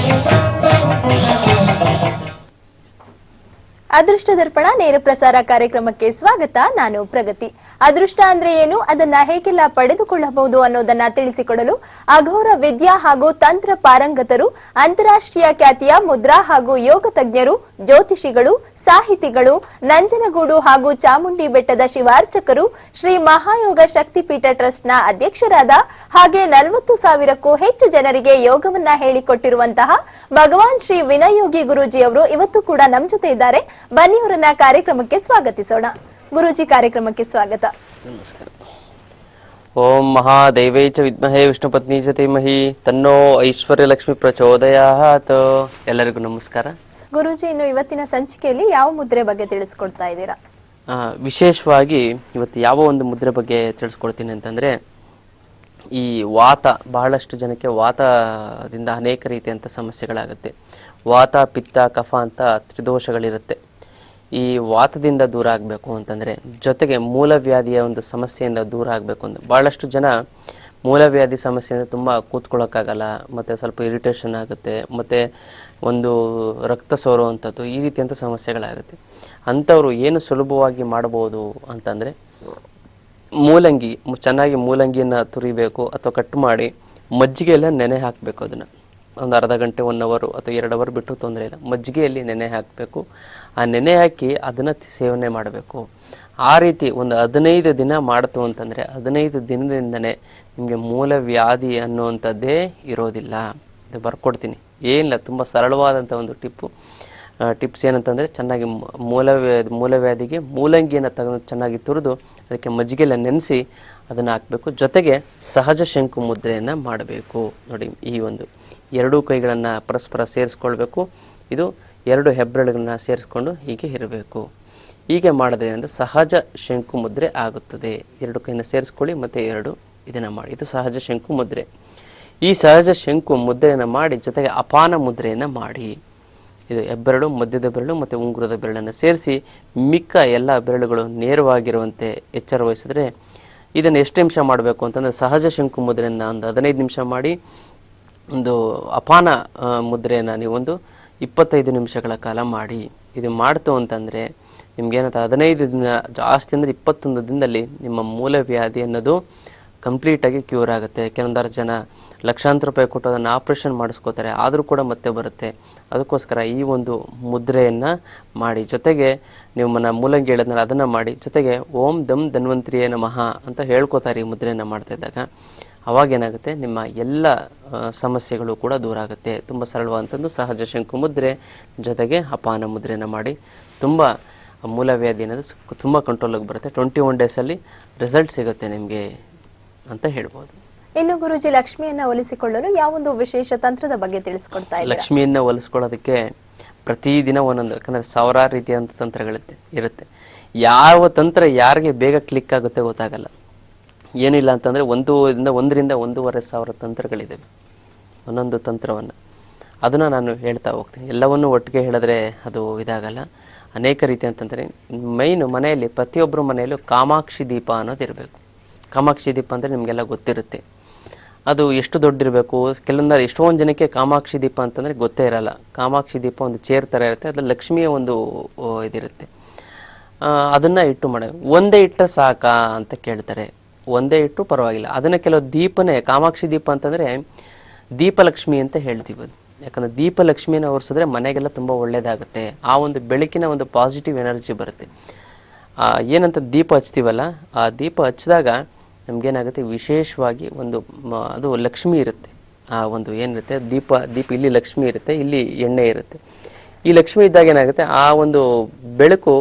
Thank you. ಅದೃಷ್ಟ ದರ್ಪಣ ನೇರ ಪ್ರಸಾರ ಕಾರ್ಯಕ್ರಮಕ್ಕೆ ಸ್ವಾಗತ, ನಾನು ಪ್ರಗತಿ. ಅದೃಷ್ಟ ಅಂದ್ರೆ ಏನು? ಅದನ್ನ ಹೇಗೆಲ್ಲ ಪಡೆದುಕೊಳ್ಳಬಹುದು ಅನ್ನೋದನ್ನ ತಿಳಿಸಿಕೊಡಲು ಅಘೋರ ವಿದ್ಯಾ ಹಾಗೂ ತಂತ್ರ ಪಾರಂಗತರು, ಅಂತಾರಾಷ್ಟ್ರೀಯ ಖ್ಯಾತಿಯ ಮುದ್ರಾ ಹಾಗೂ ಯೋಗ ತಜ್ಞರು, ಜ್ಯೋತಿಷಿಗಳು, ಸಾಹಿತಿಗಳು, ನಂಜನಗೂಡು ಹಾಗೂ ಚಾಮುಂಡಿ ಬೆಟ್ಟದ ಶಿವಾರ್ಚಕರು, ಶ್ರೀ ಮಹಾಯೋಗ ಶಕ್ತಿಪೀಠ ಟ್ರಸ್ಟ್ನ ಅಧ್ಯಕ್ಷರಾದ ಹಾಗೆ ನಲವತ್ತು ಸಾವಿರಕ್ಕೂ ಹೆಚ್ಚು ಜನರಿಗೆ ಯೋಗವನ್ನ ಹೇಳಿಕೊಟ್ಟಿರುವಂತಹ ಭಗವಾನ್ ಶ್ರೀ ವಿನಯೋಗಿ ಗುರೂಜಿ ಅವರು ಇವತ್ತು ಕೂಡ ನಮ್ಮ ಜೊತೆ ಇದ್ದಾರೆ. ಬನ್ನಿ ಅವರನ್ನ ಕಾರ್ಯಕ್ರಮಕ್ಕೆ ಸ್ವಾಗತಿಸೋಣ. ಗುರೂಜಿ ಕಾರ್ಯಕ್ರಮಕ್ಕೆ ಸ್ವಾಗತ. ನಮಸ್ಕಾರ. ಓಂ ಮಹಾದೈವೈ ಚ ವಿದ್ಮಹೇ ವಿಷ್ಣುಪತ್ನಿ ಚ ಧೀಮಹಿ ತನ್ನೋ ಐಶ್ವರ್ಯ ಲಕ್ಷ್ಮಿ ಪ್ರಚೋದಯಾತ್. ಎಲ್ಲರಿಗೂ ನಮಸ್ಕಾರ. ಗುರೂಜಿ ಇನ್ನು ಇವತ್ತಿನ ಸಂಚಿಕೆಯಲ್ಲಿ ಯಾವ ಮುದ್ರೆ ಬಗ್ಗೆ ತಿಳಿಸ್ಕೊಡ್ತಾ ಇದ್ದೀರಾ? ಆ, ವಿಶೇಷವಾಗಿ ಇವತ್ತು ಯಾವ ಒಂದು ಮುದ್ರೆ ಬಗ್ಗೆ ತಿಳಿಸ್ಕೊಡ್ತೀನಿ ಅಂತಂದ್ರೆ ಈ ವಾತ ಬಹಳಷ್ಟು ಜನಕ್ಕೆ ವಾತದಿಂದ ಅನೇಕ ರೀತಿಯಂಥ ಸಮಸ್ಯೆಗಳಾಗುತ್ತೆ. ವಾತ ಪಿತ್ತ ಕಫ ಅಂತ ತ್ರಿದೋಷಗಳಿರುತ್ತೆ. ಈ ವಾತದಿಂದ ದೂರ ಆಗಬೇಕು ಅಂತಂದರೆ ಜೊತೆಗೆ ಮೂಲವ್ಯಾಧಿಯ ಒಂದು ಸಮಸ್ಯೆಯಿಂದ ದೂರ ಆಗಬೇಕು ಅಂತ. ಭಾಳಷ್ಟು ಜನ ಮೂಲವ್ಯಾಧಿ ಸಮಸ್ಯೆಯಿಂದ ತುಂಬ ಕೂತ್ಕೊಳ್ಳೋಕ್ಕಾಗಲ್ಲ, ಮತ್ತು ಸ್ವಲ್ಪ ಇರಿಟೇಷನ್ ಆಗುತ್ತೆ, ಮತ್ತು ಒಂದು ರಕ್ತ ಸೋರುವಂಥದ್ದು ಈ ರೀತಿಯಂಥ ಸಮಸ್ಯೆಗಳಾಗುತ್ತೆ. ಅಂಥವ್ರು ಏನು ಸುಲಭವಾಗಿ ಮಾಡ್ಬೋದು ಅಂತಂದರೆ ಮೂಲಂಗಿ ಚೆನ್ನಾಗಿ ಮೂಲಂಗಿಯನ್ನು ತುರಿಬೇಕು ಅಥವಾ ಕಟ್ ಮಾಡಿ ಮಜ್ಜಿಗೆಯಲ್ಲ ನೆನೆ ಹಾಕಬೇಕು ಅದನ್ನು. ಒಂದು ಅರ್ಧ ಗಂಟೆ ಒನ್ ಅವರು ಅಥವಾ ಎರಡು ಅವರ್ ಬಿಟ್ಟು ತೊಂದರೆ ಇಲ್ಲ. ಮಜ್ಜಿಗೆಯಲ್ಲಿ ನೆನೆ ಹಾಕಬೇಕು. ಆ ನೆನೆ ಹಾಕಿ ಅದನ್ನು ಸೇವನೆ ಮಾಡಬೇಕು. ಆ ರೀತಿ ಒಂದು ಹದಿನೈದು ದಿನ ಮಾಡ್ತು ಅಂತಂದರೆ ಹದಿನೈದು ದಿನದಿಂದನೇ ನಿಮಗೆ ಮೂಲವ್ಯಾಧಿ ಅನ್ನುವಂಥದ್ದೇ ಇರೋದಿಲ್ಲ. ಇದು ಬರ್ಕೊಡ್ತೀನಿ. ಏನಿಲ್ಲ, ತುಂಬ ಸರಳವಾದಂಥ ಒಂದು ಟಿಪ್ಪು. ಟಿಪ್ಸ್ ಏನಂತಂದರೆ ಚೆನ್ನಾಗಿ ಮೂಲ ಮೂಲವ್ಯಾಧಿ ಮೂಲವ್ಯಾಧಿಗೆ ಮೂಲಂಗಿಯನ್ನು ತೆಗೆದು ಚೆನ್ನಾಗಿ ತುರಿದು ಅದಕ್ಕೆ ಮಜ್ಜಿಗೆಲ್ಲ ನೆನೆಸಿ ಅದನ್ನು ಹಾಕಬೇಕು. ಜೊತೆಗೆ ಸಹಜ ಶಂಕು ಮುದ್ರೆಯನ್ನು ಮಾಡಬೇಕು. ನೋಡಿ, ಈ ಒಂದು ಎರಡೂ ಕೈಗಳನ್ನು ಪರಸ್ಪರ ಸೇರಿಸ್ಕೊಳ್ಬೇಕು. ಇದು ಎರಡು ಹೆಬ್ಬೆರಳುಗಳನ್ನ ಸೇರಿಸ್ಕೊಂಡು ಹೀಗೆ ಇರಬೇಕು. ಹೀಗೆ ಮಾಡಿದ್ರೆ ಅಂದರೆ ಸಹಜ ಶಂಕು ಮುದ್ರೆ ಆಗುತ್ತದೆ. ಎರಡು ಕೈನ ಸೇರಿಸ್ಕೊಳ್ಳಿ, ಮತ್ತು ಎರಡು ಇದನ್ನು ಮಾಡಿ. ಇದು ಸಹಜ ಶಂಕು ಮುದ್ರೆ. ಈ ಸಹಜ ಶಂಕು ಮುದ್ರೆಯನ್ನು ಮಾಡಿ, ಜೊತೆಗೆ ಅಪಾನ ಮುದ್ರೆಯನ್ನು ಮಾಡಿ. ಇದು ಹೆಬ್ಬೆರಳು, ಮಧ್ಯದ ಬೆರಳು, ಮತ್ತು ಉಂಗುರದ ಬೆರಳನ್ನು ಸೇರಿಸಿ ಮಿಕ್ಕ ಎಲ್ಲ ಬೆರಳುಗಳು ನೇರವಾಗಿರುವಂತೆ ಎಚ್ಚರ ವಹಿಸಿದ್ರೆ ಇದನ್ನು ಎಷ್ಟು ನಿಮಿಷ ಮಾಡಬೇಕು ಅಂತಂದರೆ ಸಹಜ ಶಂಕು ಮುದ್ರೆಯನ್ನು ಒಂದು ಹದಿನೈದು ನಿಮಿಷ ಮಾಡಿ ಒಂದು ಅಪಾನ ಮುದ್ರೆಯನ್ನು ನೀವೊಂದು ಇಪ್ಪತ್ತೈದು ನಿಮಿಷಗಳ ಕಾಲ ಮಾಡಿ. ಇದು ಮಾಡ್ತು ಅಂತಂದರೆ ನಿಮ್ಗೇನಂತ ಹದಿನೈದು ದಿನ, ಜಾಸ್ತಿ ಅಂದರೆ ಇಪ್ಪತ್ತೊಂದು ದಿನದಲ್ಲಿ ನಿಮ್ಮ ಮೂಲವ್ಯಾಧಿ ಅನ್ನೋದು ಕಂಪ್ಲೀಟಾಗಿ ಕ್ಯೂರ್ ಆಗುತ್ತೆ. ಕೆಲವೊಂದಾರು ಜನ ಲಕ್ಷಾಂತರ ರೂಪಾಯಿ ಕೊಟ್ಟು ಅದನ್ನು ಆಪ್ರೇಷನ್ ಮಾಡಿಸ್ಕೋತಾರೆ. ಆದರೂ ಕೂಡ ಮತ್ತೆ ಬರುತ್ತೆ. ಅದಕ್ಕೋಸ್ಕರ ಈ ಒಂದು ಮುದ್ರೆಯನ್ನು ಮಾಡಿ. ಜೊತೆಗೆ ನೀವು ಮೂಲಂಗಿ ಹೇಳಿದ್ನಲ್ಲ, ಅದನ್ನು ಮಾಡಿ. ಜೊತೆಗೆ ಓಂ ದಮ್ ಧನ್ವಂತ್ರಿಯೇ ನಮಃ ಅಂತ ಹೇಳ್ಕೊತಾರೆ ಈ ಮುದ್ರೆಯನ್ನು ಮಾಡ್ತಾ ಇದ್ದಾಗ. ಅವಾಗ ಏನಾಗುತ್ತೆ? ನಿಮ್ಮ ಎಲ್ಲ ಸಮಸ್ಯೆಗಳು ಕೂಡ ದೂರ ಆಗುತ್ತೆ. ತುಂಬ ಸರಳವಾದಂಥದ್ದು. ಸಹಜ ಶಂಕು ಮುದ್ರೆ ಜೊತೆಗೆ ಅಪಾನ ಮುದ್ರೆಯನ್ನು ಮಾಡಿ. ತುಂಬ ಮೂಲವ್ಯಾಧಿ ಅನ್ನೋದು ತುಂಬ ಕಂಟ್ರೋಲಿಗೆ ಬರುತ್ತೆ. ಟ್ವೆಂಟಿ ಒನ್ ಡೇಸಲ್ಲಿ ರಿಸಲ್ಟ್ ಸಿಗುತ್ತೆ ನಿಮಗೆ ಅಂತ ಹೇಳ್ಬೋದು. ಇನ್ನು ಗುರುಜಿ ಲಕ್ಷ್ಮಿಯನ್ನ ಒಲಿಸಿಕೊಳ್ಳಲು ಯಾವೊಂದು ವಿಶೇಷ ತಂತ್ರದ ಬಗ್ಗೆ ತಿಳಿಸ್ಕೊಡ್ತಾ ಇದ್ದೀರಾ? ಲಕ್ಷ್ಮಿಯನ್ನು ಒಲಿಸ್ಕೊಳ್ಳೋದಕ್ಕೆ ಪ್ರತಿದಿನ ಒಂದೊಂದು ಯಾಕಂದರೆ ಸಾವಿರಾರು ರೀತಿಯಾದಂಥ ತಂತ್ರಗಳಿರುತ್ತೆ ಇರುತ್ತೆ. ಯಾವ ತಂತ್ರ ಯಾರಿಗೆ ಬೇಗ ಕ್ಲಿಕ್ ಆಗುತ್ತೆ ಗೊತ್ತಾಗಲ್ಲ. ಏನಿಲ್ಲ ಅಂತಂದರೆ ಒಂದು ಇಂದ ಒಂದರಿಂದ ಒಂದೂವರೆ ಸಾವಿರ ತಂತ್ರಗಳಿದ್ದಾವೆ ಒಂದೊಂದು ತಂತ್ರವನ್ನು. ಅದನ್ನು ನಾನು ಹೇಳ್ತಾ ಹೋಗ್ತೀನಿ. ಎಲ್ಲವನ್ನು ಒಟ್ಟಿಗೆ ಹೇಳಿದ್ರೆ ಅದು ಇದಾಗಲ್ಲ. ಅನೇಕ ರೀತಿ ಅಂತಂದರೆ ಮೈನು ಮನೆಯಲ್ಲಿ ಪ್ರತಿಯೊಬ್ಬರ ಮನೆಯಲ್ಲೂ ಕಾಮಾಕ್ಷಿ ದೀಪ ಅನ್ನೋದು ಇರಬೇಕು. ಕಾಮಾಕ್ಷಿ ದೀಪ ಅಂದರೆ ನಿಮಗೆಲ್ಲ ಗೊತ್ತಿರುತ್ತೆ. ಅದು ಎಷ್ಟು ದೊಡ್ಡಿರಬೇಕು? ಕೆಲವೊಂದು ಎಷ್ಟೊಂದು ಜನಕ್ಕೆ ಕಾಮಾಕ್ಷಿ ದೀಪ ಅಂತಂದರೆ ಗೊತ್ತೇ ಇರಲ್ಲ. ಕಾಮಾಕ್ಷಿ ದೀಪ ಒಂದು ಚೇರ್ ಥರ ಇರುತ್ತೆ, ಅದು ಲಕ್ಷ್ಮಿಯ ಒಂದು ಇದಿರುತ್ತೆ. ಅದನ್ನು ಇಟ್ಟು ಮಾಡ. ಒಂದೇ ಇಟ್ಟರೆ ಸಾಕಾ ಅಂತ ಕೇಳ್ತಾರೆ. ಒಂದೇ ಇಟ್ಟು ಪರವಾಗಿಲ್ಲ. ಅದನ್ನು ಕೆಲವು ದೀಪನೇ, ಕಾಮಾಕ್ಷಿ ದೀಪ ಅಂತಂದರೆ ದೀಪಲಕ್ಷ್ಮಿ ಅಂತ ಹೇಳ್ತೀವಿ ಅದು. ಯಾಕಂದರೆ ದೀಪಲಕ್ಷ್ಮಿಯನ್ನು ಒರೆಸಿದ್ರೆ ಮನೆಗೆಲ್ಲ ತುಂಬ ಒಳ್ಳೆಯದಾಗುತ್ತೆ ಆ ಒಂದು ಬೆಳಕಿನ ಒಂದು ಪಾಸಿಟಿವ್ ಎನರ್ಜಿ ಬರುತ್ತೆ. ಏನಂತ ದೀಪ ಹಚ್ತೀವಲ್ಲ, ಆ ದೀಪ ಹಚ್ಚಿದಾಗ ನಮಗೇನಾಗುತ್ತೆ, ವಿಶೇಷವಾಗಿ ಒಂದು ಅದು ಲಕ್ಷ್ಮಿ ಇರುತ್ತೆ. ಆ ಒಂದು ಏನಿರುತ್ತೆ, ದೀಪ ದೀಪ, ಇಲ್ಲಿ ಲಕ್ಷ್ಮಿ ಇರುತ್ತೆ, ಇಲ್ಲಿ ಎಣ್ಣೆ ಇರುತ್ತೆ. ಈ ಲಕ್ಷ್ಮಿ ಇದ್ದಾಗ ಏನಾಗುತ್ತೆ, ಆ ಒಂದು ಬೆಳಕು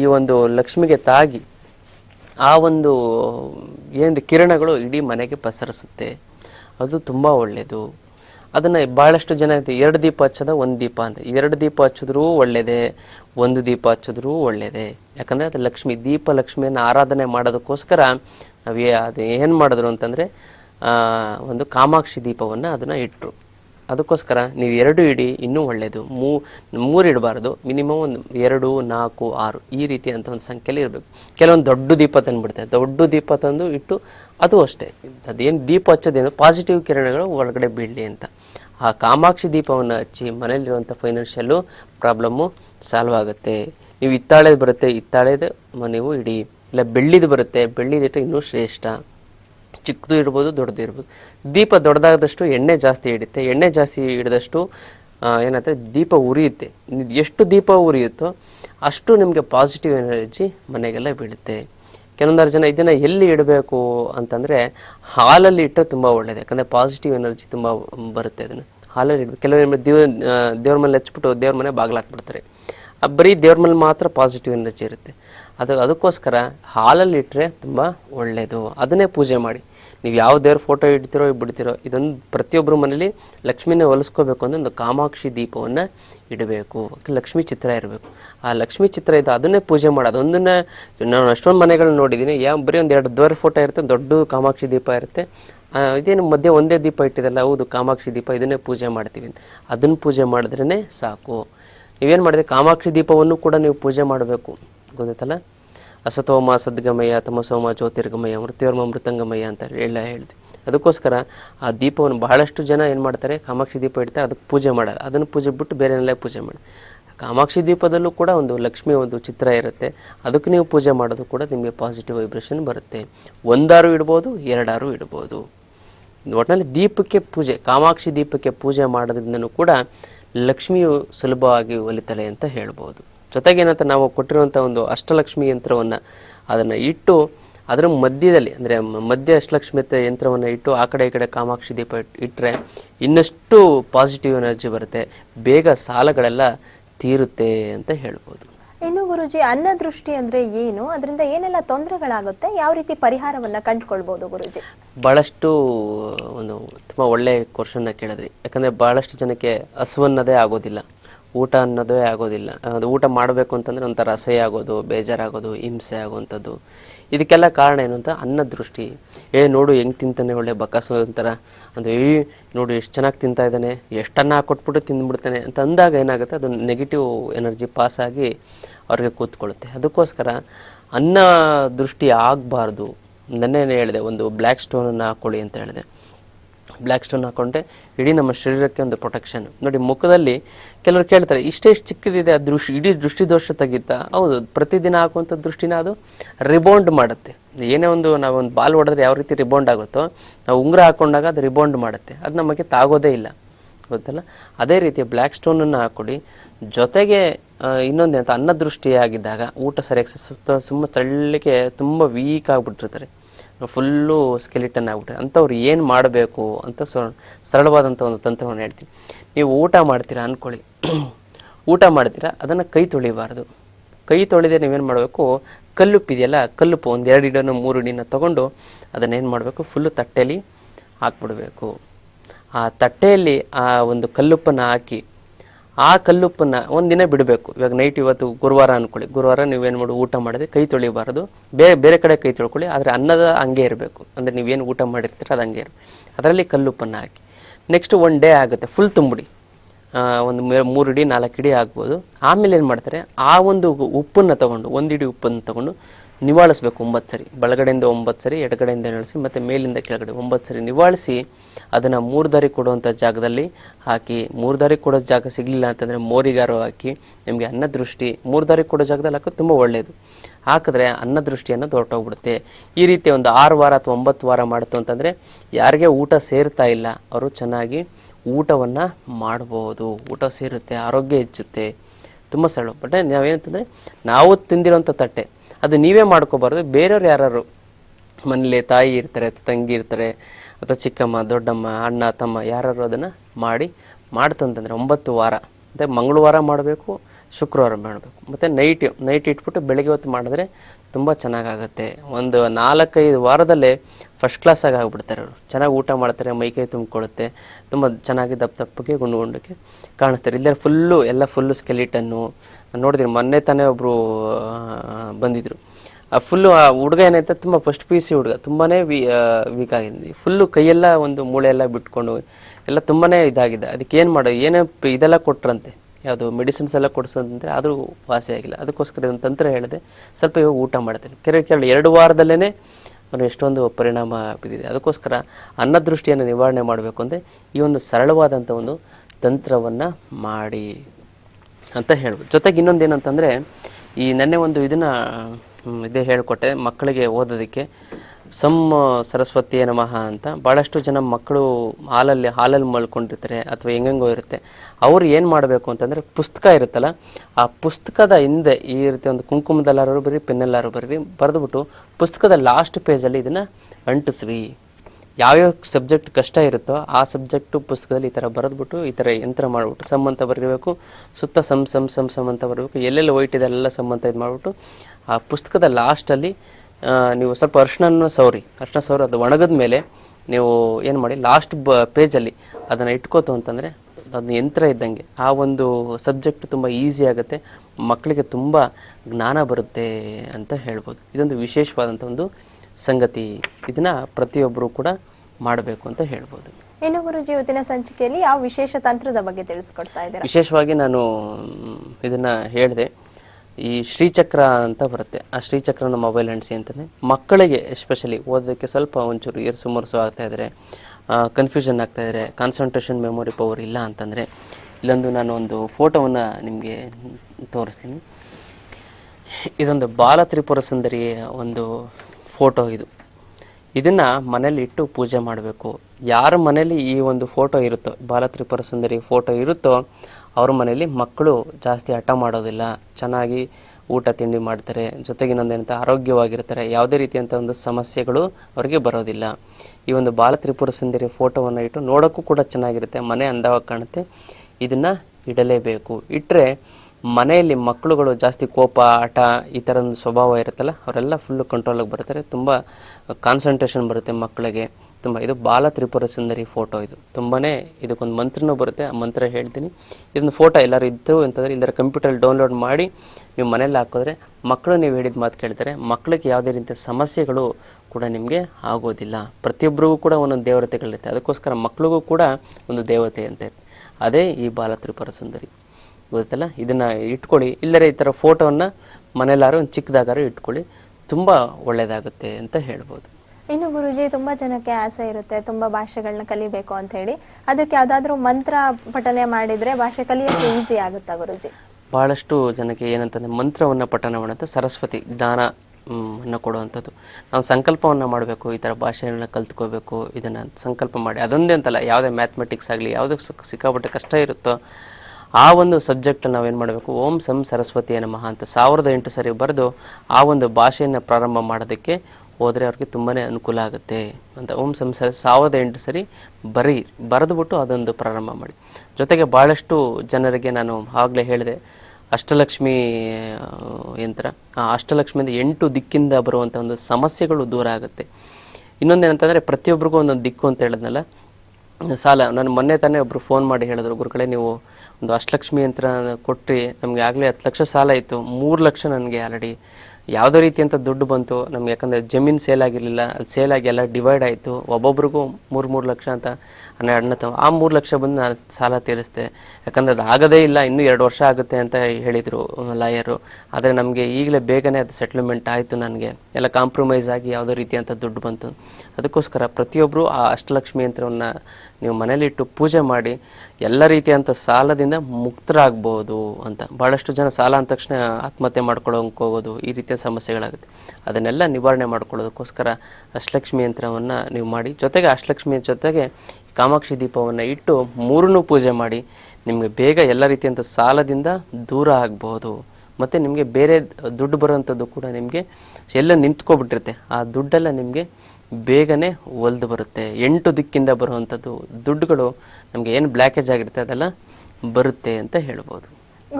ಈ ಒಂದು ಲಕ್ಷ್ಮಿಗೆ ತಾಗಿ ಆ ಒಂದು, ಏನು ಕಿರಣಗಳು ಇಡೀ ಮನೆಗೆ ಪಸರಿಸುತ್ತೆ. ಅದು ತುಂಬ ಒಳ್ಳೆಯದು ಅದನ್ನು ಭಾಳಷ್ಟು ಜನ ಎರಡು ದೀಪ ಹಚ್ಚೋದ ಒಂದು ದೀಪ ಅಂತ. ಎರಡು ದೀಪ ಹಚ್ಚಿದ್ರೂ ಒಳ್ಳೆಯದೇ ಒಂದು ದೀಪ ಹಚ್ಚಿದ್ರೂ ಒಳ್ಳೆಯದೇ ಯಾಕಂದರೆ ಅದು ಲಕ್ಷ್ಮಿ, ದೀಪ ಲಕ್ಷ್ಮಿಯನ್ನು ಆರಾಧನೆ ಮಾಡೋದಕ್ಕೋಸ್ಕರ ನಾವು ಅದು ಏನು ಮಾಡಿದ್ರು ಅಂತಂದರೆ ಒಂದು ಕಾಮಾಕ್ಷಿ ದೀಪವನ್ನು ಅದನ್ನು ಇಟ್ಟರು ಅದಕ್ಕೋಸ್ಕರ ನೀವು ಎರಡು ಇಡಿ ಇನ್ನೂ ಒಳ್ಳೆಯದು ಮೂ, ಮೂರು ಇಡಬಾರ್ದು. ಮಿನಿಮಮ್ ಒಂದು ಎರಡು, ನಾಲ್ಕು, ಆರು ಈ ರೀತಿ ಅಂತ ಒಂದು ಸಂಖ್ಯೆಯಲ್ಲಿ ಇರಬೇಕು. ಕೆಲವೊಂದು ದೊಡ್ಡ ದೀಪ ತಂದುಬಿಡುತ್ತೆ ದೊಡ್ಡ ದೀಪ ತಂದು ಇಟ್ಟು ಅದು ಅಷ್ಟೇ. ಅದೇನು ದೀಪ ಹಚ್ಚೋದೇನು ಪಾಸಿಟಿವ್ ಕಿರಣಗಳು ಒಳಗಡೆ ಬೀಳಲಿ ಅಂತ. ಆ ಕಾಮಾಕ್ಷಿ ದೀಪವನ್ನು ಹಚ್ಚಿ ಮನೆಯಲ್ಲಿರುವಂಥ ಫೈನಾನ್ಷಿಯಲ್ಲು ಪ್ರಾಬ್ಲಮ್ಮು ಸಾಲ್ವ್ ಆಗುತ್ತೆ. ನೀವು ಹಿತ್ತಾಳೆದು ಬರುತ್ತೆ. ಹಿತ್ತಾಳೆದು ಮ- ನೀವು ಇಡಿ. ಇಲ್ಲ ಬೆಳ್ಳಿದು ಬರುತ್ತೆ. ಬೆಳ್ಳಿದಿಟ್ಟು ಇನ್ನೂ ಶ್ರೇಷ್ಠ. ಚಿಕ್ಕದು ಇರ್ಬೋದು ದೊಡ್ಡದು ಇರ್ಬೋದು. ದೀಪ ದೊಡ್ಡದಾದಷ್ಟು ಎಣ್ಣೆ ಜಾಸ್ತಿ ಹಿಡಿಯುತ್ತೆ. ಎಣ್ಣೆ ಜಾಸ್ತಿ ಹಿಡಿದಷ್ಟು ಏನಾಗುತ್ತೆ ದೀಪ ಉರಿಯುತ್ತೆ. ಎಷ್ಟು ದೀಪ ಉರಿಯುತ್ತೋ ಅಷ್ಟು ನಿಮಗೆ ಪಾಸಿಟಿವ್ ಎನರ್ಜಿ ಮನೆಗೆಲ್ಲ ಬೀಳುತ್ತೆ. ಕೆಲವೊಂದಾರು ಜನ ಇದನ್ನು ಎಲ್ಲಿ ಇಡಬೇಕು ಅಂತಂದರೆ ಹಾಲಲ್ಲಿ ಇಟ್ಟರೆ ತುಂಬ ಒಳ್ಳೆಯದು ಯಾಕಂದರೆ ಪಾಸಿಟಿವ್ ಎನರ್ಜಿ ತುಂಬ ಬರುತ್ತೆ ಅದನ್ನು. ಹಾಲಲ್ಲಿ ಇಡಬೇಕು. ಕೆಲವೊಮ್ಮೆ ದೇವ ದೇವ್ರ ಮನೆ ಹಚ್ಚಿಬಿಟ್ಟು ದೇವ್ರ ಮನೆ ಬಾಗಿಲಾಕ್ಬಿಡ್ತಾರೆ. ಬರೀ ದೇವ್ರ ಮೇಲೆ ಮಾತ್ರ ಪಾಸಿಟಿವ್ ಎನರ್ಜಿ ಇರುತ್ತೆ. ಅದು, ಅದಕ್ಕೋಸ್ಕರ ಹಾಲಲ್ಲಿ ಇಟ್ಟರೆ ತುಂಬ ಒಳ್ಳೆಯದು ಅದನ್ನೇ ಪೂಜೆ ಮಾಡಿ. ನೀವು ಯಾವ ದೇವ್ರ ಫೋಟೋ ಇಡ್ತೀರೋ ಬಿಡ್ತೀರೋ, ಇದೊಂದು ಪ್ರತಿಯೊಬ್ಬರ ಮನೇಲಿ ಲಕ್ಷ್ಮಿನೇ ಹೊಲಿಸ್ಕೋಬೇಕು ಅಂದರೆ ಒಂದು ಕಾಮಾಕ್ಷಿ ದೀಪವನ್ನು ಇಡಬೇಕು. ಲಕ್ಷ್ಮಿ ಚಿತ್ರ ಇರಬೇಕು. ಆ ಲಕ್ಷ್ಮಿ ಚಿತ್ರ ಇದೆ ಅದನ್ನೇ ಪೂಜೆ ಮಾಡೋದು ಅದೊಂದನ್ನೇ ನಾನು ಅಷ್ಟೊಂದು ಮನೆಗಳನ್ನ ನೋಡಿದ್ದೀನಿ ಯಾ ಬರೀ ಒಂದು ಎರಡು ದೇವ್ರ ಫೋಟೋ ಇರುತ್ತೆ, ದೊಡ್ಡ ಕಾಮಾಕ್ಷಿ ದೀಪ ಇರುತ್ತೆ. ಇದೇನು ಮಧ್ಯೆ ಒಂದೇ ದೀಪ ಇಟ್ಟಿದಲ್ಲ, ಹೌದು, ಕಾಮಾಕ್ಷಿ ದೀಪ ಇದನ್ನೇ ಪೂಜೆ ಮಾಡ್ತೀವಿ ಅಂತ. ಅದನ್ನು ಪೂಜೆ ಮಾಡಿದ್ರೇ ಸಾಕು. ನೀವೇನು ಮಾಡಿದೆ ಕಾಮಾಕ್ಷಿ ದೀಪವನ್ನು ಕೂಡ ನೀವು ಪೂಜೆ ಮಾಡಬೇಕು. ಗೊತ್ತಾಯ್ತಲ್ಲ? ಅಸತೋಮ ಸದ್ಗಮಯ ತಮಸೋಮ ಜ್ಯೋತಿರ್ಗಮಯ, ಮೃತ್ಯೋರ್ಮ ಮೃತಂಗಮಯ ಅಂತ ಎಲ್ಲ ಹೇಳ್ತೀವಿ. ಅದಕ್ಕೋಸ್ಕರ ಆ ದೀಪವನ್ನು ಬಹಳಷ್ಟು ಜನ ಏನು ಮಾಡ್ತಾರೆ, ಕಾಮಾಕ್ಷಿ ದೀಪ ಇಡ್ತಾರೆ, ಅದಕ್ಕೆ ಪೂಜೆ ಮಾಡಲ್ಲ. ಅದನ್ನು ಪೂಜೆ ಬಿಟ್ಟು ಬೇರೆನೆಲ್ಲ ಪೂಜೆ ಮಾಡಿ. ಕಾಮಾಕ್ಷಿ ದೀಪದಲ್ಲೂ ಕೂಡ ಒಂದು ಲಕ್ಷ್ಮಿ ಒಂದು ಚಿತ್ರ ಇರುತ್ತೆ. ಅದಕ್ಕೆ ನೀವು ಪೂಜೆ ಮಾಡೋದು ಕೂಡ ನಿಮಗೆ ಪಾಸಿಟಿವ್ ವೈಬ್ರೇಷನ್ ಬರುತ್ತೆ. ಒಂದಾರು ಇಡ್ಬೋದು, ಎರಡಾರು ಇಡ್ಬೋದು. ಒಟ್ಟಿನಲ್ಲಿ ದೀಪಕ್ಕೆ ಪೂಜೆ, ಕಾಮಾಕ್ಷಿ ದೀಪಕ್ಕೆ ಪೂಜೆ ಮಾಡೋದ್ರಿಂದನೂ ಕೂಡ ಲಕ್ಷ್ಮಿಯು ಸುಲಭವಾಗಿ ಒಲಿತಾಳೆ ಅಂತ ಹೇಳ್ಬೋದು. ಜೊತೆಗೆ ಏನಂತ ನಾವು ಕೊಟ್ಟಿರುವಂಥ ಒಂದು ಅಷ್ಟಲಕ್ಷ್ಮಿ ಯಂತ್ರವನ್ನು ಅದನ್ನು ಇಟ್ಟು ಅದರ ಮಧ್ಯದಲ್ಲಿ ಅಂದರೆ ಮಧ್ಯ ಅಷ್ಟಲಕ್ಷ್ಮಿ ಯಂತ್ರ- ಯಂತ್ರವನ್ನು ಇಟ್ಟು ಆ ಕಡೆ ಈ ಕಡೆ ಕಾಮಾಕ್ಷಿ ದೀಪ ಇಟ್- ಇಟ್ಟರೆ ಇನ್ನಷ್ಟು ಪಾಸಿಟಿವ್ ಎನರ್ಜಿ ಬರುತ್ತೆ. ಬೇಗ ಸಾಲಗಳೆಲ್ಲ ತೀರುತ್ತೆ ಅಂತ ಹೇಳ್ಬೋದು. ಇನ್ನು ಗುರುಜಿ ಅನ್ನ ದೃಷ್ಟಿ ಅಂದ್ರೆ ಏನು? ಅದರಿಂದ ಏನೆಲ್ಲ ತೊಂದರೆಗಳಾಗುತ್ತೆ? ಯಾವ ರೀತಿ ಪರಿಹಾರವನ್ನ ಕಂಡುಕೊಳ್ಬೋದು ಗುರುಜಿ? ಭಾಳಷ್ಟು ಒಂದು ತುಂಬ ಒಳ್ಳೆಯ ಕ್ವಶನ್ನ ಕೇಳಿದ್ರಿ. ಯಾಕಂದರೆ ಭಾಳಷ್ಟು ಜನಕ್ಕೆ ಹಸುವನ್ನದೇ ಆಗೋದಿಲ್ಲ. ಊಟ ಅನ್ನೋದೇ ಆಗೋದಿಲ್ಲ. ಅದು ಊಟ ಮಾಡಬೇಕು ಅಂತಂದರೆ ಒಂಥರ ಅಸಹ್ಯ ಆಗೋದು, ಬೇಜಾರಾಗೋದು, ಹಿಂಸೆ ಆಗುವಂಥದ್ದು. ಇದಕ್ಕೆಲ್ಲ ಕಾರಣ ಏನು ಅಂತ ಅನ್ನ ದೃಷ್ಟಿ. ಏ, ನೋಡು, ಹೆಂಗೆ ತಿಂತಾನೆ ಒಳ್ಳೆ ಬಕಾಸು ಅಂತಾರ ಅದು, ಏ, ನೋಡು, ಎಷ್ಟು ಚೆನ್ನಾಗಿ ತಿಂತಾ ಇದ್ದಾನೆ. ಎಷ್ಟನ್ನ ಕೊಟ್ಬಿಟ್ಟು ತಿಂದ್ಬಿಡ್ತಾನೆ ಅಂತ ಅಂದಾಗ ಏನಾಗುತ್ತೆ? ಅದು ನೆಗೆಟಿವ್ ಎನರ್ಜಿ ಪಾಸ್ ಆಗಿ ಅವ್ರಿಗೆ ಕೂತ್ಕೊಳ್ಳುತ್ತೆ. ಅದಕ್ಕೋಸ್ಕರ ಅನ್ನ ದೃಷ್ಟಿ ಆಗಬಾರ್ದು. ನನ್ನೇನು ಹೇಳಿದೆ, ಒಂದು ಬ್ಲ್ಯಾಕ್ ಸ್ಟೋನನ್ನು ಹಾಕ್ಕೊಳ್ಳಿ ಅಂತ ಹೇಳಿದೆ. ಬ್ಲ್ಯಾಕ್ ಸ್ಟೋನ್ ಹಾಕೊಂಡ್ರೆ ಇಡೀ ನಮ್ಮ ಶರೀರಕ್ಕೆ ಒಂದು ಪ್ರೊಟೆಕ್ಷನ್ ನೋಡಿ, ಮುಖದಲ್ಲಿ ಕೆಲವರು ಕೇಳ್ತಾರೆ, ಇಷ್ಟೇ ಚಿಕ್ಕದಿದೆ ಆ ದೃಷ್ಟಿ, ಇಡೀ ದೃಷ್ಟಿ ದೋಷ ತೆಗಿತಾ? ಹೌದು, ಪ್ರತಿದಿನ ಹಾಕುವಂಥ ದೃಷ್ಟಿನ ಅದು ರಿಬೌಂಡ್ ಮಾಡುತ್ತೆ. ಏನೇ ಒಂದು ನಾವು ಒಂದು ಬಾಲ್ ಹೊಡೆದ್ರೆ ಯಾವ ರೀತಿ ರಿಬೌಂಡ್ ಆಗುತ್ತೋ, ನಾವು ಉಂಗುರ ಹಾಕೊಂಡಾಗ ಅದು ರಿಬೌಂಡ್ ಮಾಡುತ್ತೆ. ಅದು ನಮಗೆ ತಾಗೋದೇ ಇಲ್ಲ. ಗೊತ್ತಲ್ಲ? ಅದೇ ರೀತಿ ಬ್ಲ್ಯಾಕ್ ಸ್ಟೋನನ್ನು ಹಾಕ್ಕೊಡಿ ಜೊತೆಗೆ ಇನ್ನೊಂದು ಅಂತ ಅನ್ನದೃಷ್ಟಿಯಾಗಿದ್ದಾಗ ಊಟ ಸರಿಯಾಗಿ ಸುತ್ತ, ಸುಮ್ಮ ತಳ್ಳಿಕೆ ತುಂಬ ವೀಕ್ ಆಗಿಬಿಟ್ಟಿರ್ತಾರೆ. ಫುಲ್ಲು ಸ್ಕೆಲಿಟನ್ ಆಗ್ಬಿಟ್ರೆ ಅಂಥವ್ರು ಏನು ಮಾಡಬೇಕು ಅಂತ ಸೊ ಸರಳವಾದಂಥ ಒಂದು ತಂತ್ರವನ್ನು ಹೇಳ್ತೀನಿ. ನೀವು ಊಟ ಮಾಡ್ತೀರಾ ಅಂದ್ಕೊಳ್ಳಿ ಊಟ ಮಾಡ್ತೀರಾ, ಅದನ್ನು ಕೈ ತೊಳಿಬಾರ್ದು. ಕೈ ತೊಳೆದೇ ನೀವೇನು ಮಾಡಬೇಕು ಕಲ್ಲುಪ್ಪು ಇದೆಯಲ್ಲ ಕಲ್ಲುಪ್ಪು ಒಂದು ಎರಡು ಇಡೋನು ಮೂರು ಇಡಿನ ತೊಗೊಂಡು ಅದನ್ನೇನು ಮಾಡಬೇಕು ಫುಲ್ಲು ತಟ್ಟೆಯಲ್ಲಿ ಹಾಕ್ಬಿಡಬೇಕು. ಆ ತಟ್ಟೆಯಲ್ಲಿ ಆ ಒಂದು ಕಲ್ಲುಪ್ಪನ್ನು ಹಾಕಿ ಆ ಕಲ್ಲುಪ್ಪನ್ನು ಒಂದಿನ ಬಿಡಬೇಕು. ಇವಾಗ ನೈಟ್ ಇವತ್ತು ಗುರುವಾರ ಅಂದ್ಕೊಳ್ಳಿ ಗುರುವಾರ ನೀವೇನು ಮಾಡಿ, ಊಟ ಮಾಡಿದ್ರೆ ಕೈ ತೊಳಿಬಾರ್ದು. ಬೇರೆ ಬೇರೆ ಕಡೆ ಕೈ ತೊಳ್ಕೊಳ್ಳಿ, ಆದರೆ ಅನ್ನದ ಹಂಗೆ ಇರಬೇಕು. ಅಂದರೆ ನೀವೇನು ಊಟ ಮಾಡಿರ್ತೀರ ಅದು ಹಂಗೆ ಇರಬೇಕು. ಅದರಲ್ಲಿ ಕಲ್ಲುಪ್ಪನ್ನು ಹಾಕಿ. ನೆಕ್ಸ್ಟ್ ಒನ್ ಡೇ ಆಗುತ್ತೆ. ಫುಲ್ ತುಂಬಿಡಿ. ಒಂದು ಮೂರು ಇಡಿ, ನಾಲ್ಕು ಇಡಿ ಆಗ್ಬೋದು. ಆಮೇಲೆ ಏನು ಮಾಡ್ತಾರೆ? ಆ ಒಂದು ಉಪ್ಪನ್ನು ತಗೊಂಡು ಒಂದು ಇಡಿ ಉಪ್ಪನ್ನು ತಗೊಂಡು ನಿವಾಳಿಸ್ಬೇಕು ಒಂಬತ್ತು ಸರಿ, ಬಲಗಡೆಯಿಂದ ಒಂಬತ್ತು ಸರಿ, ಎಡಗಡೆಯಿಂದ ನಡೆಸಿ ಮತ್ತು ಮೇಲಿಂದ ಕೆಳಗಡೆ ಒಂಬತ್ತು ಸರಿ ನಿವಾಳಿಸಿ ಅದನ್ನು ಮೂರು ದಾರಿ ಕೊಡುವಂಥ ಜಾಗದಲ್ಲಿ ಹಾಕಿ, ಮೂರು ದಾರಿ ಕೊಡೋ ಜಾಗ ಸಿಗಲಿಲ್ಲ ಅಂತಂದರೆ ಮೋರಿಗಾರು ಹಾಕಿ ನಿಮಗೆ ಅನ್ನದೃಷ್ಟಿ ಮೂರು ದಾರಿ ಕೊಡೋ ಜಾಗದಲ್ಲಿ ಹಾಕೋದು ತುಂಬ ಒಳ್ಳೆಯದು ಹಾಕಿದ್ರೆ ಅನ್ನದೃಷ್ಟಿಯನ್ನು ಹೊರಟೋಗ್ಬಿಡುತ್ತೆ ಈ ರೀತಿ ಒಂದು ಆರು ವಾರ ಅಥವಾ ಒಂಬತ್ತು ವಾರ ಮಾಡಿತು ಅಂತಂದರೆ ಯಾರಿಗೆ ಊಟ ಸೇರ್ತಾ ಇಲ್ಲ, ಅವರು ಚೆನ್ನಾಗಿ ಊಟವನ್ನು ಮಾಡ್ಬೋದು. ಊಟ ಸೇರುತ್ತೆ, ಆರೋಗ್ಯ ಹೆಚ್ಚುತ್ತೆ. ತುಂಬ ಸರಳ. ಬಟ್ ನಾವೇನಂತಂದರೆ ನಾವು ತಿಂದಿರೋಂಥ ತಟ್ಟೆ ಅದು ನೀವೇ ಮಾಡ್ಕೋಬಾರ್ದು. ಬೇರೆಯವ್ರು ಯಾರು ಮನೇಲಿ ತಾಯಿ ಇರ್ತಾರೆ, ಅಥವಾ ತಂಗಿ ಇರ್ತಾರೆ, ಅಥವಾ ಚಿಕ್ಕಮ್ಮ, ದೊಡ್ಡಮ್ಮ, ಅಣ್ಣ, ತಮ್ಮ ಯಾರು ಅದನ್ನು ಮಾಡಿ, ಮಾಡ್ತಂತಂದರೆ ಒಂಬತ್ತು ವಾರ. ಮತ್ತು ಮಂಗಳವಾರ ಮಾಡಬೇಕು, ಶುಕ್ರವಾರ ಮಾಡಬೇಕು. ಮತ್ತು ನೈಟ್ ನೈಟ್ ಇಟ್ಬಿಟ್ಟು ಬೆಳಗ್ಗೆ ಹೊತ್ತು ಮಾಡಿದ್ರೆ ತುಂಬ ಚೆನ್ನಾಗಾಗುತ್ತೆ. ಒಂದು ನಾಲ್ಕೈದು ವಾರದಲ್ಲೇ ಫಸ್ಟ್ ಕ್ಲಾಸಾಗಿ ಆಗಿಬಿಡ್ತಾರೆ ಅವರು. ಚೆನ್ನಾಗಿ ಊಟ ಮಾಡ್ತಾರೆ ಮೈಕೈ ತುಂಬಿಕೊಳ್ಳುತ್ತೆ, ತುಂಬ ಚೆನ್ನಾಗಿ ದಪ್ಪ ದಪ್ಪಗೆ ಗುಂಡು ಗುಂಡಕ್ಕೆ. ಕಾಣಿಸ್ತಾರೆ. ಇಲ್ಲ ಫುಲ್ಲು ಎಲ್ಲ ಫುಲ್ಲು ಸ್ಕೆಲಿಟನ್ನು ನೋಡಿದ್ರಿ ಮೊನ್ನೆ ತಾನೇ ಒಬ್ಬರು ಬಂದಿದ್ರು. ಆ ಫುಲ್ಲು ಆ ಹುಡುಗ ಏನೈತೆ, ತುಂಬ ಫಸ್ಟ್ ಪಿ ಸಿ ಹುಡುಗ ತುಂಬಾ ವೀ ವೀಕ್ ಆಗಿದೆ ಫುಲ್ಲು ಕೈಯೆಲ್ಲ ಒಂದು ಮೂಳೆ ಎಲ್ಲ ಬಿಟ್ಕೊಂಡು, ಎಲ್ಲ ತುಂಬಾ ಇದಾಗಿದೆ. ಅದಕ್ಕೆ ಏನು ಮಾಡೋ, ಏನೇ ಇದೆಲ್ಲ ಕೊಟ್ರಂತೆ, ಯಾವುದು ಮೆಡಿಸಿನ್ಸ್ ಎಲ್ಲ ಕೊಡಿಸೋದಂದ್ರೆ ಆದರೂ ವಾಸಿ ಆಗಿಲ್ಲ. ಅದಕ್ಕೋಸ್ಕರ ಇದೊಂದು ತಂತ್ರ ಹೇಳಿದೆ, ಸ್ವಲ್ಪ ಇವಾಗ ಊಟ ಮಾಡ್ತೇನೆ. ಕೆರೆ ಕೆರಳು ಎರಡು ವಾರದಲ್ಲೇ ಅವನು ಎಷ್ಟೊಂದು ಪರಿಣಾಮ ಬಿದ್ದಿದೆ. ಅದಕ್ಕೋಸ್ಕರ ಅನ್ನದೃಷ್ಟಿಯನ್ನು ನಿವಾರಣೆ ಮಾಡಬೇಕು ಅಂದರೆ, ಈ ಒಂದು ಸರಳವಾದಂಥ ಒಂದು ತಂತ್ರವನ್ನು ಮಾಡಿ ಅಂತ ಹೇಳ್ಬೋದು. ಜೊತೆಗೆ ಇನ್ನೊಂದು ಏನಂತಂದರೆ, ಈ ನೆನ್ನೆ ಒಂದು ಇದನ್ನು ಇದೇ ಹೇಳಿಕೊಟ್ಟೆ, ಮಕ್ಕಳಿಗೆ ಓದೋದಕ್ಕೆ, ಸಮ್ ಸರಸ್ವತಿಯ ನಮಃ ಅಂತ. ಭಾಳಷ್ಟು ಜನ ಮಕ್ಕಳು ಹಾಲಲ್ಲಿ ಹಾಲಲ್ಲಿ ಮಲ್ಕೊಂಡಿರ್ತಾರೆ ಅಥವಾ ಹೆಂಗೆಂಗೋ ಇರುತ್ತೆ. ಅವ್ರು ಏನು ಮಾಡಬೇಕು ಅಂತಂದರೆ, ಪುಸ್ತಕ ಇರುತ್ತಲ್ಲ, ಆ ಪುಸ್ತಕದ ಹಿಂದೆ ಈ ರೀತಿ ಒಂದು ಕುಂಕುಮದಲ್ಲಾರು ಬರೀ ಪೆನ್ನಲ್ಲಾರು ಬರೀ ಬರೆದ್ಬಿಟ್ಟು ಪುಸ್ತಕದ ಲಾಸ್ಟ್ ಪೇಜಲ್ಲಿ ಇದನ್ನು ಅಂಟಿಸ್ವಿ ಯಾವ್ಯಾವ ಸಬ್ಜೆಕ್ಟ್ ಕಷ್ಟ ಇರುತ್ತೋ ಆ ಸಬ್ಜೆಕ್ಟು ಪುಸ್ತಕದಲ್ಲಿ ಈ ಥರ ಬರೆದ್ಬಿಟ್ಟು ಈ ಥರ ಯಂತ್ರ ಮಾಡಿಬಿಟ್ಟು ಸಮ್ ಅಂತ ಬರೀಬೇಕು, ಸುತ್ತ ಸಮ್ ಸಮ್ ಸಮ್ ಸಮ್ ಅಂತ ಬರಬೇಕು, ಎಲ್ಲೆಲ್ಲಿ ವೈಟ್ ಇದೆ ಎಲ್ಲ ಸಮ್ ಇದು ಮಾಡಿಬಿಟ್ಟು ಆ ಪುಸ್ತಕದ ಲಾಸ್ಟಲ್ಲಿ ನೀವು ಸ್ವಲ್ಪ ಅರ್ಶಿನ ಸೌರಿ ಅರ್ಶಿನ ಸೌರಿ ಅದು ಒಣಗಿದ ಮೇಲೆ ನೀವು ಏನು ಮಾಡಿ, ಲಾಸ್ಟ್ ಬ, ಪೇಜಲ್ಲಿ ಅದನ್ನು ಇಟ್ಕೋತು ಅಂತಂದರೆ ಅದು ಯಂತ್ರ ಇದ್ದಂಗೆ, ಆ ಒಂದು ಸಬ್ಜೆಕ್ಟ್ ತುಂಬ ಈಸಿ ಆಗುತ್ತೆ, ಮಕ್ಕಳಿಗೆ ತುಂಬ ಜ್ಞಾನ ಬರುತ್ತೆ ಅಂತ ಹೇಳ್ಬೋದು. ಇದೊಂದು ವಿಶೇಷವಾದಂಥ ಒಂದು ಸಂಗತಿ. ಇದನ್ನು ಪ್ರತಿಯೊಬ್ಬರು ಕೂಡ ಮಾಡಬೇಕು ಅಂತ ಹೇಳ್ಬೋದು. ಇನ್ನು ಗುರುಜಿ ಇವತ್ತಿನ ಸಂಚಿಕೆಯಲ್ಲಿ ಯಾವ ವಿಶೇಷ ತಂತ್ರದ ಬಗ್ಗೆ ತಿಳಿಸ್ಕೊಡ್ತಾ ಇದ್ದೀರಾ? ವಿಶೇಷವಾಗಿ ನಾನು ಇದನ್ನು ಹೇಳಿದೆ. ಈ ಶ್ರೀಚಕ್ರ ಅಂತ ಬರುತ್ತೆ. ಆ ಶ್ರೀಚಕ್ರನ ಮೊಬೈಲ್ ಅಂಟಿಸಿ ಅಂತಂದರೆ ಮಕ್ಕಳಿಗೆ ಎಸ್ಪೆಷಲಿ ಓದೋದಕ್ಕೆ ಸ್ವಲ್ಪ ಒಂಚೂರು ಏರ್ಸು ಮುರ್ಸು ಆಗ್ತಾ ಇದ್ದಾರೆ ಕನ್ಫ್ಯೂಷನ್ ಆಗ್ತಾ ಇದ್ದಾರೆ ಕಾನ್ಸಂಟ್ರೇಷನ್ ಮೆಮೊರಿ ಪವರ್ ಇಲ್ಲ ಅಂತಂದರೆ ಇಲ್ಲೊಂದು ನಾನು ಒಂದು ಫೋಟೋವನ್ನು ನಿಮಗೆ ತೋರಿಸ್ತೀನಿ. ಇದೊಂದು ಬಾಲ ತ್ರಿಪುರ ಸುಂದರಿಯ ಒಂದು ಫೋಟೋ ಇದು. ಇದನ್ನು ಮನೇಲಿ ಇಟ್ಟು ಪೂಜೆ ಮಾಡಬೇಕು. ಯಾರ ಮನೇಲಿ ಈ ಒಂದು ಫೋಟೋ ಇರುತ್ತೋ ಬಾಲತ್ರಿಪುರ ಸುಂದರಿ ಫೋಟೋ ಇರುತ್ತೋ, ಅವ್ರ ಮನೇಲಿ ಮಕ್ಕಳು ಜಾಸ್ತಿ ಹಠ ಮಾಡೋದಿಲ್ಲ. ಚೆನ್ನಾಗಿ ಊಟ ತಿಂಡಿ ಮಾಡ್ತಾರೆ, ಜೊತೆಗೆ ಆರೋಗ್ಯವಾಗಿರ್ತಾರೆ. ಯಾವುದೇ ರೀತಿಯಂಥ ಒಂದು ಸಮಸ್ಯೆಗಳು ಅವರಿಗೆ ಬರೋದಿಲ್ಲ. ಈ ಒಂದು ಬಾಲತ್ರಿಪುರ ಸುಂದರಿ ಫೋಟೋವನ್ನು ಇಟ್ಟು ನೋಡೋಕ್ಕೂ ಕೂಡ ಚೆನ್ನಾಗಿರುತ್ತೆ. ಮನೆ ಅಂದವಾಗಿ ಕಾಣುತ್ತೆ. ಇದನ್ನು ಇಡಲೇಬೇಕು. ಇಟ್ಟರೆ ಮನೆಯಲ್ಲಿ ಮಕ್ಕಳುಗಳು ಜಾಸ್ತಿ ಕೋಪ ಆಟ ಈ ಥರ ಒಂದು ಸ್ವಭಾವ ಇರುತ್ತಲ್ಲ, ಅವರೆಲ್ಲ ಫುಲ್ಲು ಕಂಟ್ರೋಲಿಗೆ ಬರ್ತಾರೆ. ತುಂಬ ಕಾನ್ಸಂಟ್ರೇಷನ್ ಬರುತ್ತೆ ಮಕ್ಕಳಿಗೆ. ತುಂಬ, ಇದು ಬಾಲ ತ್ರಿಪುರ ಸುಂದರಿ ಫೋಟೋ ಇದು. ತುಂಬಾ ಇದಕ್ಕೊಂದು ಮಂತ್ರನೂ ಬರುತ್ತೆ, ಆ ಮಂತ್ರ ಹೇಳ್ತೀನಿ. ಇದೊಂದು ಫೋಟೋ ಎಲ್ಲರೂ ಇದ್ದು ಅಂತಂದರೆ ಇಲ್ಲರ ಕಂಪ್ಯೂಟರ್ ಡೌನ್ಲೋಡ್ ಮಾಡಿ ನೀವು ಮನೇಲಿ ಹಾಕಿದ್ರೆ ಮಕ್ಕಳು ನೀವು ಹೇಳಿದ ಮಾತು ಕೇಳ್ತಾರೆ. ಮಕ್ಕಳಿಗೆ ಯಾವುದೇ ರೀತಿಯ ಸಮಸ್ಯೆಗಳು ಕೂಡ ನಿಮಗೆ ಆಗೋದಿಲ್ಲ. ಪ್ರತಿಯೊಬ್ಬರಿಗೂ ಕೂಡ ಒಂದೊಂದು ದೇವತೆಗಳಿರುತ್ತೆ. ಅದಕ್ಕೋಸ್ಕರ ಮಕ್ಕಳಿಗೂ ಕೂಡ ಒಂದು ದೇವತೆ ಅಂತ ಅದೇ ಈ ಬಾಲ ತ್ರಿಪುರ ಸುಂದರಿ. ಗೊತ್ತಲ್ಲ? ಇದನ್ನು ಇಟ್ಕೊಳ್ಳಿ. ಇಲ್ಲರೆ ಈ ಥರ ಫೋಟೋವನ್ನು ಮನೇಲಾರು ಒಂದು ಚಿಕ್ಕದಾಗಾರು ಇಟ್ಕೊಳ್ಳಿ. ತುಂಬ ಒಳ್ಳೆಯದಾಗುತ್ತೆ ಅಂತ ಹೇಳ್ಬೋದು. ಇನ್ನು ಗುರುಜಿ ತುಂಬಾ ಜನಕ್ಕೆ ಆಸೆ ಇರುತ್ತೆ. ತುಂಬಾ ಭಾಷೆಗಳನ್ನ ಕಲಿಬೇಕು ಅಂತ ಹೇಳಿ. ಅದಕ್ಕೆ ಯಾವ್ದಾದ್ರು ಮಂತ್ರ ಪಠನೆ ಮಾಡಿದ್ರೆ ಭಾಷೆ ಕಲಿಯೋಕೆ ಈಸಿ ಆಗುತ್ತಾ ಗುರುಜಿ? ಬಹಳಷ್ಟು ಜನಕ್ಕೆ ಏನಂತಂದ್ರೆ ಮಂತ್ರವನ್ನು ಪಠನ ಮಾಡೋಂಥ ಸರಸ್ವತಿ ಜ್ಞಾನ ಅನ್ನು ಕೊಡುವಂಥದ್ದು. ನಾವು ಸಂಕಲ್ಪವನ್ನು ಮಾಡಬೇಕು ಈ ಥರ ಭಾಷೆಗಳನ್ನ ಕಲ್ತ್ಕೋಬೇಕು ಇದನ್ನು ಸಂಕಲ್ಪ ಮಾಡಿ. ಅದೊಂದೇ ಅಂತಲ್ಲ ಯಾವುದೇ ಮ್ಯಾಥಮೆಟಿಕ್ಸ್ ಆಗಲಿ ಯಾವುದಕ್ಕೆ ಸಿಕ್- ಸಿಕ್ಕಾಪಟ್ಟೆ ಕಷ್ಟ ಇರುತ್ತೋ ಆ ಒಂದು ಸಬ್ಜೆಕ್ಟ್ ನಾವೇನು ಮಾಡಬೇಕು? ಓಂ ಸಂ ಸರಸ್ವತಿಯ ನಮಃ ಅಂತ ಸಾವಿರದ ಎಂಟು ಸರಿ ಬರೆದು ಆ ಒಂದು ಭಾಷೆಯನ್ನು ಪ್ರಾರಂಭ ಮಾಡೋದಕ್ಕೆ ಹೋದರೆ ಅವ್ರಿಗೆ ತುಂಬಾ ಅನುಕೂಲ ಆಗುತ್ತೆ ಅಂತ ಓಂ ಸಂ ಸರ, ಸಾವಿರದ ಎಂಟು ಸರಿ ಬರೀ, ಬರೆದುಬಿಟ್ಟು ಅದೊಂದು ಪ್ರಾರಂಭ ಮಾಡಿ. ಜೊತೆಗೆ ಭಾಳಷ್ಟು ಜನರಿಗೆ ನಾನು ಆಗಲೇ ಹೇಳಿದೆ, ಅಷ್ಟಲಕ್ಷ್ಮಿ ಯಂತ್ರ, ಆ, ಅಷ್ಟಲಕ್ಷ್ಮಿಯಿಂದ ಎಂಟು ದಿಕ್ಕಿಂದ ಬರುವಂಥ ಒಂದು ಸಮಸ್ಯೆಗಳು ದೂರ ಆಗುತ್ತೆ. ಇನ್ನೊಂದೇನಂತಂದರೆ ಪ್ರತಿಯೊಬ್ಬರಿಗೂ ಒಂದೊಂದು ದಿಕ್ಕು ಅಂತ ಹೇಳಿದ್ನಲ್ಲ, ಸಾಲ, ನಾನು ಮೊನ್ನೆ ತಾನೇ ಒಬ್ಬರು ಫೋನ್ ಮಾಡಿ ಹೇಳಿದ್ರು, ಗುರುಗಳೇ ನೀವು ಒಂದು ಅಷ್ಟಲಕ್ಷ್ಮಿ ಯಂತ್ರ ಕೊಟ್ಟರೆ ನಮಗೆ ಆಗಲೇ ಹತ್ತು ಲಕ್ಷ ಸಾಲ ಇತ್ತು ಮೂರು ಲಕ್ಷ ನನಗೆ ಆಲ್ರೆಡಿ ಯಾವುದೇ ಅಂತ ದುಡ್ಡು ಬಂತು, ನಮ್ಗೆ ಯಾಕಂದರೆ ಜಮೀನು ಸೇಲ್ ಆಗಿರಲಿಲ್ಲ ಅದು ಸೇಲ್ ಆಗಿ ಎಲ್ಲ ಡಿವೈಡ್ ಆಯಿತು. ಒಬ್ಬೊಬ್ರಿಗೂ ಮೂರು ಮೂರು ಲಕ್ಷ ಅಂತ ಹನ್ನೆರಡು ತಾವು ಆ ಮೂರು ಲಕ್ಷ ಬಂದು ನಾನು ಸಾಲ ತೀರಿಸ್ದೆ. ಯಾಕಂದರೆ ಅದು ಆಗದೇ ಇಲ್ಲ, ಇನ್ನೂ ಎರಡು ವರ್ಷ ಆಗುತ್ತೆ ಅಂತ ಹೇಳಿದರು ಲಾಯರು. ಆದರೆ ನಮಗೆ ಈಗಲೇ ಬೇಗನೆ ಅದು ಸೆಟ್ಲ್ಮೆಂಟ್ ಆಯಿತು ನನಗೆ. ಎಲ್ಲ ಕಾಂಪ್ರಮೈಸ್ ಆಗಿ ಯಾವುದೋ ರೀತಿಯಂಥ ದುಡ್ಡು ಬಂತು. ಅದಕ್ಕೋಸ್ಕರ ಪ್ರತಿಯೊಬ್ಬರು ಆ ಅಷ್ಟಲಕ್ಷ್ಮಿ ಯಂತ್ರವನ್ನು ನೀವು ಮನೇಲಿಟ್ಟು ಪೂಜೆ ಮಾಡಿ, ಎಲ್ಲ ರೀತಿಯಂಥ ಸಾಲದಿಂದ ಮುಕ್ತರಾಗ್ಬೋದು ಅಂತ. ಭಾಳಷ್ಟು ಜನ ಸಾಲ ಅಂದ ತಕ್ಷಣ ಆತ್ಮಹತ್ಯೆ ಮಾಡ್ಕೊಳ್ಳೋಕೆ ಹೋಗೋದು ಈ ರೀತಿಯ ಸಮಸ್ಯೆಗಳಾಗುತ್ತೆ. ಅದನ್ನೆಲ್ಲ ನಿವಾರಣೆ ಮಾಡ್ಕೊಳ್ಳೋದಕ್ಕೋಸ್ಕರ ಅಷ್ಟಲಕ್ಷ್ಮಿ ಯಂತ್ರವನ್ನು ನೀವು ಮಾಡಿ. ಜೊತೆಗೆ ಅಷ್ಟಲಕ್ಷ್ಮಿಯ ಜೊತೆಗೆ ಕಾಮಾಕ್ಷಿ ದೀಪವನ್ನು ಇಟ್ಟು ಮೂರನ್ನೂ ಪೂಜೆ ಮಾಡಿ ನಿಮಗೆ ಬೇಗ ಎಲ್ಲ ರೀತಿಯಂಥ ಸಾಲದಿಂದ ದೂರ ಆಗಬಹುದು. ಮತ್ತು ನಿಮಗೆ ಬೇರೆ ದುಡ್ಡು ಬರೋವಂಥದ್ದು ಕೂಡ ನಿಮಗೆ ಎಲ್ಲ ನಿಂತ್ಕೊಬಿಟ್ಟಿರುತ್ತೆ. ಆ ದುಡ್ಡೆಲ್ಲ ನಿಮಗೆ ಬೇಗನೆ ಒಲ್ದು ಬರುತ್ತೆ. ಎಂಟು ದಿಕ್ಕಿಂದ ಬರುವಂಥದ್ದು ದುಡ್ಡುಗಳು ನಮಗೆ ಏನು ಬ್ಲ್ಯಾಕೇಜ್ ಆಗಿರುತ್ತೆ ಅದೆಲ್ಲ ಬರುತ್ತೆ ಅಂತ ಹೇಳ್ಬೋದು.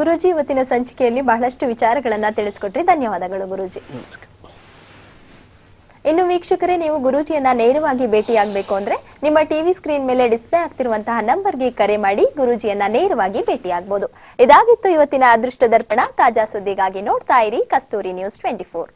ಗುರುಜಿ ಇವತ್ತಿನ ಸಂಚಿಕೆಯಲ್ಲಿ ಬಹಳಷ್ಟು ವಿಚಾರಗಳನ್ನು ತಿಳಿಸ್ಕೊಟ್ರಿ. ಧನ್ಯವಾದಗಳು ಗುರುಜಿ. ನಮಸ್ಕಾರ. ಇನ್ನು ವೀಕ್ಷಕರೇ, ನೀವು ಗುರೂಜಿಯನ್ನ ನೇರವಾಗಿ ಭೇಟಿಯಾಗಬೇಕು ಅಂದ್ರೆ ನಿಮ್ಮ ಟಿವಿ ಸ್ಕ್ರೀನ್ ಮೇಲೆ ಡಿಸ್ಪ್ಲೇ ಆಗ್ತಿರುವಂತಹ ನಂಬರ್ಗೆ ಕರೆ ಮಾಡಿ ಗುರೂಜಿಯನ್ನ ನೇರವಾಗಿ ಭೇಟಿಯಾಗಬಹುದು ಇದಾಗಿತ್ತು ಇವತ್ತಿನ ಅದೃಷ್ಟ ದರ್ಪಣ. ತಾಜಾ ಸುದ್ದಿಗಾಗಿ ನೋಡ್ತಾ ಇರಿ ಕಸ್ತೂರಿ ನ್ಯೂಸ್ ಟ್ವೆಂಟಿ ಫೋರ್.